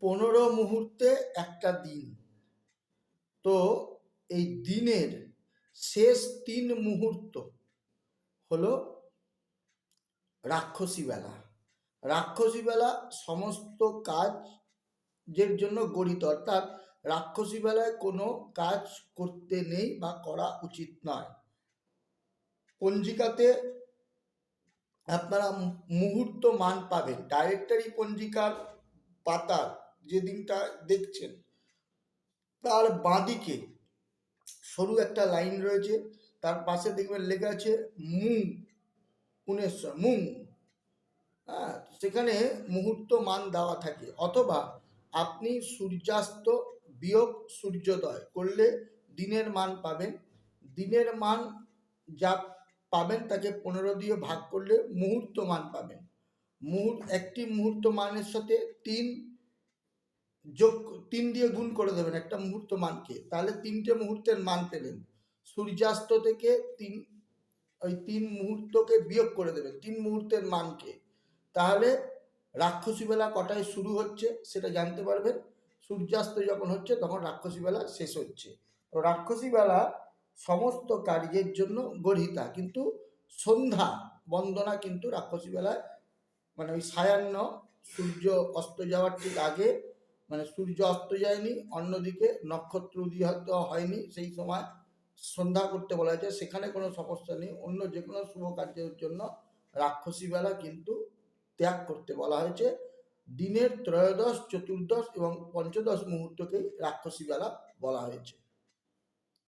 পনেরো মুহূর্তে একটা দিন। তো এই দিনের শেষ তিন মুহূর্ত হলো রাক্ষসী বেলা। রাক্ষসী বেলা সমস্ত কাজের জন্য গড়িত অর্থাৎ রাক্ষসী বেলায় কোনো কাজ করতে নেই বা করা উচিত নয়। পঞ্জিকাতে আপনারা মুহূর্ত মান পাবেন। ডাইরেক্টরি পঞ্জিকার পাতার যে দিনটা দেখছেন, তার বাঁদিকে সরু একটা লাইন রয়েছে, তার পাশে দেখবেন লেখা আছে মু উনেশ্বর মুং। হ্যাঁ সেখানে মুহূর্ত মান দেওয়া থাকে, অথবা আপনি সূর্যাস্ত বিয়োগ সূর্যোদয় করলে দিনের মান পাবেন। দিনের মান যা পাবেন তাকে পনেরো দিয়ে ভাগ করলে মুহূর্ত মান পাবেন। মুহূর্ত একটি মুহূর্ত মানের সাথে তিন যোগ তিন দিয়ে গুণ করে দেবেন একটা মুহূর্ত মানকে, তাহলে তিনটে মুহূর্তের মান পেলেন। সূর্যাস্ত থেকে তিন, ওই তিন মুহূর্তকে বিয়োগ করে দেবেন, তিন মুহূর্তের মানকে। তাহলে রাক্ষসী বেলা কটায় শুরু হচ্ছে সেটা জানতে পারবেন। সূর্যাস্ত যখন হচ্ছে তখন রাক্ষসী বেলা শেষ হচ্ছে। তো রাক্ষসী বেলা সমস্ত কার্যের জন্য গঠিতা কিন্তু সন্ধ্যা, বন্দনা কিন্তু রাক্ষসী বেলায় মানে ওই সায়ান্ন সূর্য অস্ত যাওয়ার ঠিক আগে মানে সূর্য অস্ত যায়নি, অন্যদিকে নক্ষত্র উদীয়িত হয়নি, সেই সময় সন্ধ্যা করতে বলা হয়েছে। সেখানে কোনো সমস্যা নেই, অন্য যে কোনো শুভ কার্যের জন্য রাক্ষসী বেলা কিন্তু ত্যাগ করতে বলা হয়েছে। দিনের ত্রয়োদশ, চতুর্দশ এবং পঞ্চদশ মুহূর্তকেই রাক্ষসী বেলা বলা হয়েছে।